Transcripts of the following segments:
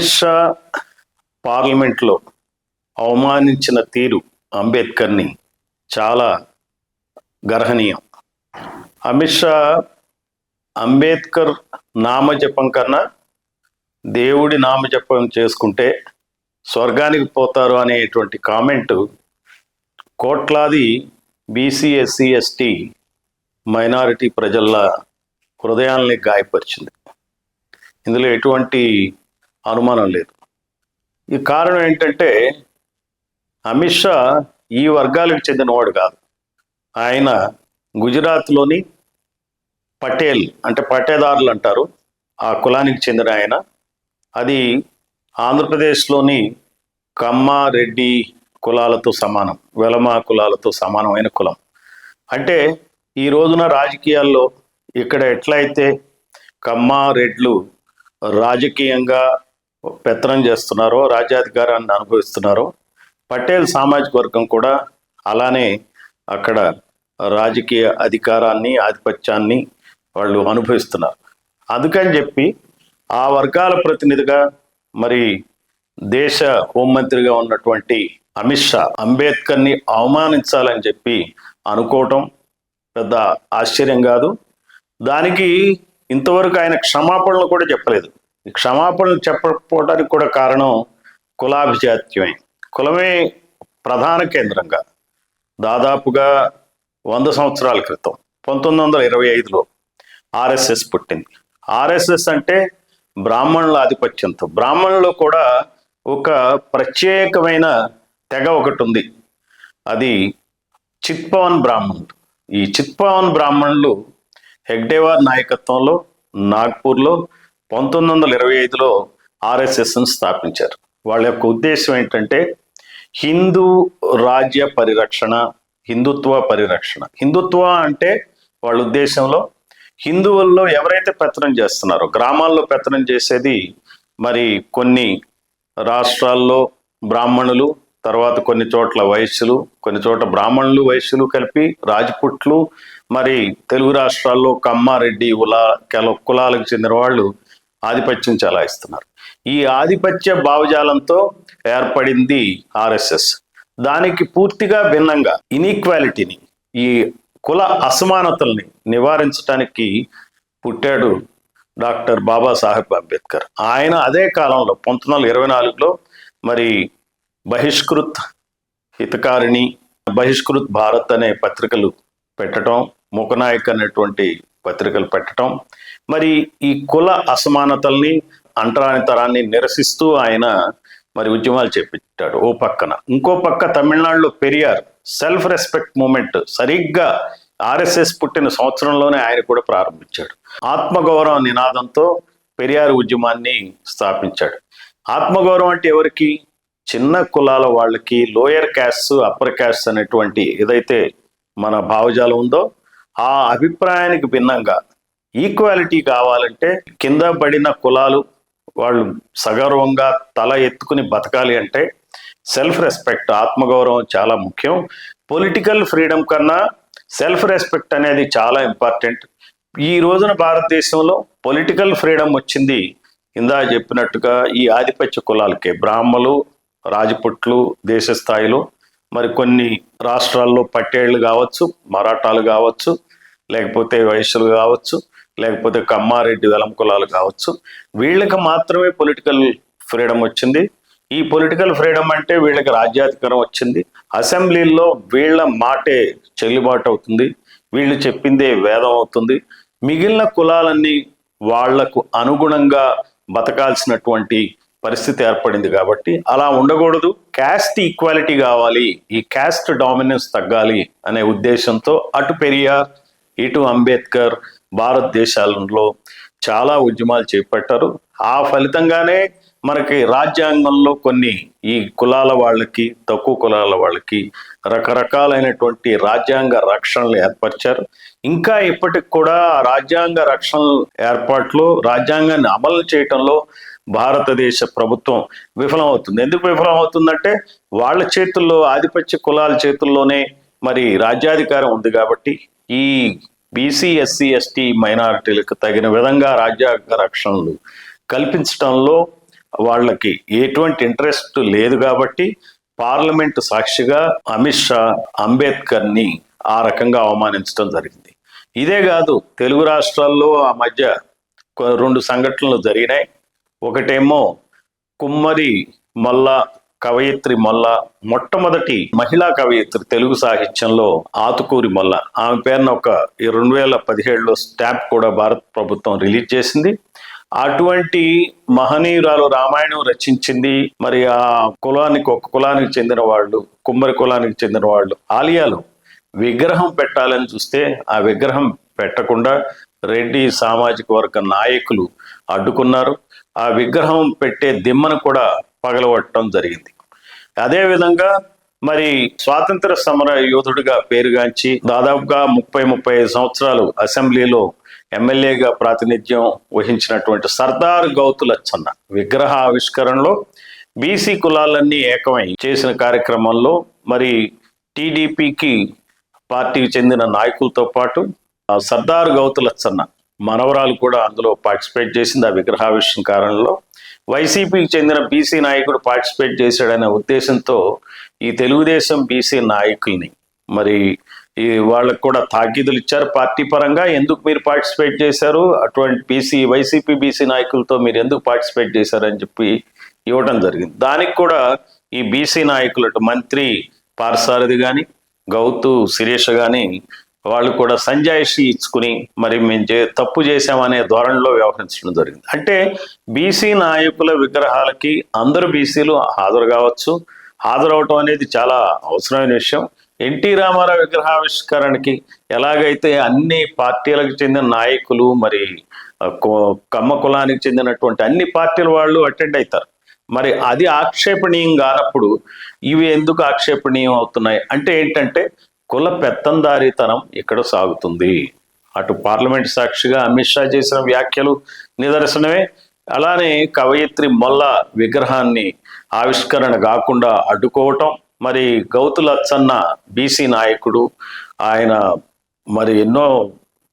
అమిత్ షా పార్లమెంట్లో అవమానించిన తీరు అంబేద్కర్ని చాలా గర్హనీయం. అమిత్ షా అంబేద్కర్ నామజపం కన్నా దేవుడి నామజపం చేసుకుంటే స్వర్గానికి పోతారు అనేటువంటి కామెంట్ కోట్లాది బీసీ ఎస్సీ ఎస్టీ మైనారిటీ ప్రజల హృదయాల్ని గాయపరిచింది. ఇందులో ఎటువంటి అనుమానం లేదు. ఈ కారణం ఏంటంటే అమిత్ షా ఈ వర్గాలకు చెందినవాడు కాదు. ఆయన గుజరాత్లోని పటేల్ అంటే పట్టేదారులు అంటారు. ఆ కులానికి చెందిన ఆయన. అది ఆంధ్రప్రదేశ్లోని కమ్మారెడ్డి కులాలతో సమానం వెలమ కులాలతో సమానమైన కులం. అంటే ఈ రోజున రాజకీయాల్లో ఇక్కడ ఎట్లయితే కమ్మారెడ్లు రాజకీయంగా పెత్తనం చేస్తున్నారో రాజ్యాధికారాన్ని అనుభవిస్తున్నారో పటేల్ సామాజిక వర్గం కూడా అలానే అక్కడ రాజకీయ అధికారాన్ని ఆధిపత్యాన్ని వాళ్ళు అనుభవిస్తున్నారు. అందుకని చెప్పి ఆ వర్గాల ప్రతినిధిగా మరి దేశ హోంమంత్రిగా ఉన్నటువంటి అమిత్ షా అంబేద్కర్ని అవమానించాలని చెప్పి అనుకోవటం పెద్ద ఆశ్చర్యం కాదు. దానికి ఇంతవరకు ఆయన క్షమాపణలు కూడా చెప్పలేదు. క్షమాపణలు చెప్పకపోవడానికి కూడా కారణం కులాభిజాత్యమే. కులమే ప్రధాన కేంద్రంగా. దాదాపుగా వంద సంవత్సరాల క్రితం పంతొమ్మిది వందల ఇరవై ఐదులో ఆర్ఎస్ఎస్ పుట్టింది. ఆర్ఎస్ఎస్ అంటే బ్రాహ్మణుల ఆధిపత్యంతో. బ్రాహ్మణులు కూడా ఒక ప్రత్యేకమైన తెగ ఒకటి ఉంది అది చిత్పవన్ బ్రాహ్మణులు ఈ చిత్పవన్ బ్రాహ్మణులు హెగ్డేవార్ నాయకత్వంలో నాగ్పూర్లో పంతొమ్మిది వందల ఇరవై ఐదులో ఆర్ఎస్ఎస్ను స్థాపించారు. వాళ్ళ యొక్క ఉద్దేశం ఏంటంటే హిందూ రాజ్య పరిరక్షణ హిందుత్వ పరిరక్షణ. హిందుత్వ అంటే వాళ్ళ ఉద్దేశంలో హిందువుల్లో ఎవరైతే పెత్తనం చేస్తున్నారో గ్రామాల్లో పెత్తనం చేసేది మరి కొన్ని రాష్ట్రాల్లో బ్రాహ్మణులు తర్వాత కొన్ని చోట్ల వైశ్యులు కొన్ని చోట్ల బ్రాహ్మణులు వైశ్యులు కలిపి రాజపుట్లు మరి తెలుగు రాష్ట్రాల్లో కమ్మారెడ్డి ఉలా కెల కులాలకు చెందిన వాళ్ళు ఆధిపత్యం చెలాయిస్తున్నారు. ఈ ఆధిపత్య భావజాలంతో ఏర్పడింది ఆర్ఎస్ఎస్. దానికి పూర్తిగా భిన్నంగా ఇన్ఈక్వాలిటీని ఈ కుల అసమానతల్ని నివారించడానికి పుట్టాడు డాక్టర్ బాబాసాహెబ్ అంబేద్కర్. ఆయన అదే కాలంలో పంతొమ్మిది వందల ఇరవై నాలుగులో మరి బహిష్కృత్ హితకారిణి బహిష్కృత్ భారత్ అనే పత్రికలు పెట్టడం ముఖనాయక్ అనేటువంటి పత్రికలు పెట్టడం మరి ఈ కుల అసమానతల్ని అంటరానితరాన్ని నిరసిస్తూ ఆయన మరి ఉద్యమాలు చేపించాడు ఓ పక్కన. ఇంకో పక్క తమిళనాడులో పెరియార్ సెల్ఫ్ రెస్పెక్ట్ మూమెంట్ సరిగ్గా ఆర్ఎస్ఎస్ పుట్టిన సంవత్సరంలోనే ఆయన కూడా ప్రారంభించాడు. ఆత్మగౌరవ నినాదంతో పెరియార్ ఉద్యమాన్ని స్థాపించాడు. ఆత్మగౌరవం అంటే ఎవరికి? చిన్న కులాల వాళ్ళకి లోయర్ క్యాస్ట్ అప్పర్ క్యాస్ట్ అనేటువంటి ఏదైతే మన భావజాలం ఉందో ఆ అభిప్రాయానికి భిన్నంగా ఈక్వాలిటీ కావాలంటే కింద పడిన కులాలు వాళ్ళు సగర్వంగా తల ఎత్తుకుని బతకాలి అంటే సెల్ఫ్ రెస్పెక్ట్ ఆత్మగౌరవం చాలా ముఖ్యం. పొలిటికల్ ఫ్రీడమ్ కన్నా సెల్ఫ్ రెస్పెక్ట్ అనేది చాలా ఇంపార్టెంట్. ఈ రోజున భారతదేశంలో పొలిటికల్ ఫ్రీడమ్ వచ్చింది. ఇందా చెప్పినట్టుగా ఈ ఆధిపత్య కులాలకే బ్రాహ్మలు రాజపుట్లు దేశ స్థాయిలో మరి కొన్ని రాష్ట్రాల్లో పట్టేళ్ళు కావచ్చు మరాఠాలు కావచ్చు లేకపోతే వైశ్యులు కావచ్చు లేకపోతే కమ్మారెడ్డి వెలం కులాలు కావచ్చు వీళ్ళకి మాత్రమే పొలిటికల్ ఫ్రీడమ్ వచ్చింది. ఈ పొలిటికల్ ఫ్రీడమ్ అంటే వీళ్ళకి రాజ్యాధికారం వచ్చింది. అసెంబ్లీల్లో వీళ్ళ మాటే చెల్లుబాటు అవుతుంది. వీళ్ళు చెప్పిందే వేదం అవుతుంది. మిగిలిన కులాలన్నీ వాళ్ళకు అనుగుణంగా బతకాల్సినటువంటి పరిస్థితి ఏర్పడింది కాబట్టి అలా ఉండకూడదు. క్యాస్ట్ ఈక్వాలిటీ కావాలి. ఈ క్యాస్ట్ డామినెన్స్ తగ్గాలి అనే ఉద్దేశంతో అటు పెరియార్ ఇటు అంబేద్కర్ భారతదేశాలలో చాలా ఉద్యమాలు చేపట్టారు. ఆ ఫలితంగానే మనకి రాజ్యాంగంలో కొన్ని ఈ కులాల వాళ్ళకి తక్కువ కులాల వాళ్ళకి రకరకాలైనటువంటి రాజ్యాంగ రక్షణలు ఏర్పరిచారు. ఇంకా ఇప్పటికి కూడా రాజ్యాంగ రక్షణ ఏర్పాట్లు రాజ్యాంగాన్ని అమలు చేయటంలో భారతదేశ ప్రభుత్వం విఫలమవుతుంది. ఎందుకు విఫలమవుతుందంటే వాళ్ళ చేతుల్లో ఆధిపత్య కులాల చేతుల్లోనే మరి రాజ్యాధికారం ఉంది కాబట్టి ఈ బీసీ ఎస్సీ ఎస్టీ మైనారిటీలకు తగిన విధంగా రాజ్యాంగ రక్షణలు కల్పించడంలో వాళ్ళకి ఎటువంటి ఇంట్రెస్ట్ లేదు కాబట్టి పార్లమెంట్ సాక్షిగా అమిత్ షా అంబేద్కర్ని ఆ రకంగా అవమానించడం జరిగింది. ఇదే కాదు తెలుగు రాష్ట్రాల్లో ఆ మధ్య రెండు సంఘటనలు జరిగినాయి. ఒకటేమో కుమ్మరి మల్ల కవయిత్రి మొల్ల మొట్టమొదటి మహిళా కవయిత్రి తెలుగు సాహిత్యంలో ఆతుకూరి మొల్ల. ఆమె పేరున ఒక ఈ రెండు వేల పదిహేడులో స్టాంప్ కూడా భారత ప్రభుత్వం రిలీజ్ చేసింది. అటువంటి మహనీయురాలు రామాయణం రచించింది. మరి ఆ కులానికి ఒక కులానికి చెందిన వాళ్ళు కుమ్మరి కులానికి చెందిన వాళ్ళు ఆలయాలు విగ్రహం పెట్టాలని చూస్తే ఆ విగ్రహం పెట్టకుండా రెడ్డి సామాజిక వర్గ నాయకులు అడ్డుకున్నారు. ఆ విగ్రహం పెట్టే దిమ్మను కూడా పగలగొట్టడం జరిగింది. అదేవిధంగా మరి స్వాతంత్ర సమర యోధుడిగా పేరుగాంచి దాదాపుగా ముప్పై ముప్పై ఐదు సంవత్సరాలు అసెంబ్లీలో ఎమ్మెల్యేగా ప్రాతినిధ్యం వహించినటువంటి సర్దార్ గౌతులచ్చన్న విగ్రహ ఆవిష్కరణలో బీసీ కులాలన్నీ ఏకమై చేసిన కార్యక్రమంలో మరి టీడీపీకి పార్టీకి చెందిన నాయకులతో పాటు ఆ సర్దార్ గౌతులచ్చన్న మనవరాలు కూడా అందులో పార్టిసిపేట్ చేసింది ఆ విగ్రహావిష్కరణలో. వైసీపీకి చెందిన బీసీ నాయకుడు పార్టిసిపేట్ చేశాడనే ఉద్దేశంతో ఈ తెలుగుదేశం బీసీ నాయకుల్ని మరి ఈ వాళ్ళకు కూడా తాకీదులు ఇచ్చారు. పార్టీ పరంగా ఎందుకు మీరు పార్టిసిపేట్ చేశారు? అటువంటి బీసీ వైసీపీ బీసీ నాయకులతో మీరు ఎందుకు పార్టిసిపేట్ చేశారని చెప్పి ఇవ్వడం జరిగింది. దానికి కూడా ఈ బీసీ నాయకులు అటు మంత్రి పార్సారథి కానీ గౌతు శిరీష కానీ వాళ్ళు కూడా సంజాయిషి ఇచ్చుకుని మరి మేము చే తప్పు చేశామనే ధోరణిలో వ్యవహరించడం జరిగింది. అంటే బీసీ నాయకుల విగ్రహాలకి అందరు బీసీలు హాజరు కావచ్చు. హాజరవటం అనేది చాలా అవసరమైన విషయం. ఎన్టీ రామారావు విగ్రహావిష్కరణకి ఎలాగైతే అన్ని పార్టీలకు చెందిన నాయకులు మరి కో- కమ్మ కులానికి చెందినటువంటి అన్ని పార్టీల వాళ్ళు అటెండ్ అవుతారు మరి అది ఆక్షేపణీయం కానప్పుడు ఇవి ఎందుకు ఆక్షేపణీయం అవుతున్నాయి? అంటే ఏంటంటే కుల పెత్తందారీతనం ఇక్కడ సాగుతుంది? అటు పార్లమెంట్ సాక్షిగా అమిత్ షా చేసిన వ్యాఖ్యలు నిదర్శనమే. అలానే కవయిత్రి మొల్ల విగ్రహాన్ని ఆవిష్కరణ కాకుండా అడ్డుకోవటం. మరి గౌతు లచ్చన్న బీసీ నాయకుడు ఆయన మరి ఎన్నో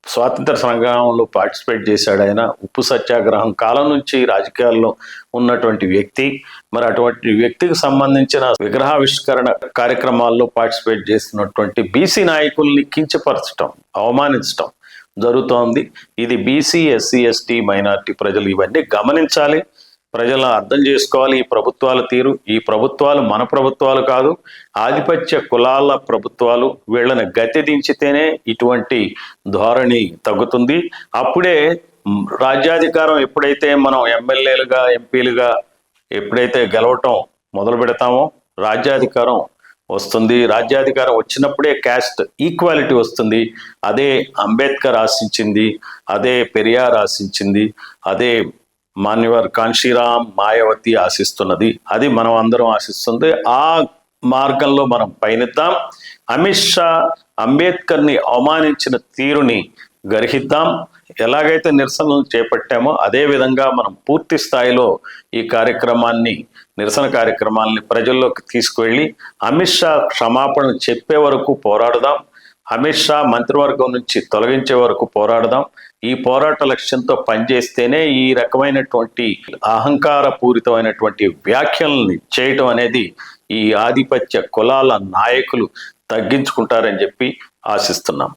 స్వాతంత్ర సంగ్రామంలో పార్టిసిపేట్ చేశాడు ఆయన. ఉప్పు సత్యాగ్రహం కాలం నుంచి రాజకీయాల్లో ఉన్నటువంటి వ్యక్తి. మరి అటువంటి వ్యక్తికి సంబంధించిన విగ్రహావిష్కరణ కార్యక్రమాల్లో పార్టిసిపేట్ చేస్తున్నటువంటి బీసీ నాయకుల్ని కించపరచటం అవమానించటం జరుగుతోంది. ఇది బీసీ ఎస్సీ ఎస్టీ మైనార్టీ ప్రజలు ఇవన్నీ గమనించాలి. ప్రజలను అర్థం చేసుకోవాలి ఈ ప్రభుత్వాల తీరు. ఈ ప్రభుత్వాలు మన ప్రభుత్వాలు కాదు ఆధిపత్య కులాల ప్రభుత్వాలు వీళ్ళని గతి దించితేనే ఇటువంటి ధోరణి తగ్గుతుంది. అప్పుడే రాజ్యాధికారం ఎప్పుడైతే మనం ఎమ్మెల్యేలుగా ఎంపీలుగా ఎప్పుడైతే గెలవటం మొదలు పెడతామో రాజ్యాధికారం వస్తుంది. రాజ్యాధికారం వచ్చినప్పుడే క్యాస్ట్ ఈక్వాలిటీ వస్తుంది. అదే అంబేద్కర్ ఆశించింది అదే పెరియార్ ఆశించింది అదే మాన్యవర్ కాంశీరామ్ మాయావతి ఆశిస్తున్నది. అది మనం అందరం ఆశిస్తుంది. ఆ మార్గంలో మనం పయనిద్దాం. అమిత్ షా అంబేద్కర్ని అవమానించిన తీరుని గర్హిద్దాం. ఎలాగైతే నిరసనలు చేపట్టామో అదే విధంగా మనం పూర్తి స్థాయిలో ఈ కార్యక్రమాన్ని నిరసన కార్యక్రమాల్ని ప్రజల్లోకి తీసుకువెళ్ళి అమిత్ షా క్షమాపణ చెప్పే వరకు పోరాడదాం. అమిత్ షా మంత్రివర్గం నుంచి తొలగించే వరకు పోరాడదాం. ఈ పోరాట లక్ష్యంతో పనిచేస్తేనే ఈ రకమైనటువంటి అహంకార పూరితమైనటువంటి వ్యాఖ్యల్ని చేయటం అనేది ఈ ఆధిపత్య కులాల నాయకులు తగ్గించుకుంటారని చెప్పి ఆశిస్తున్నాం.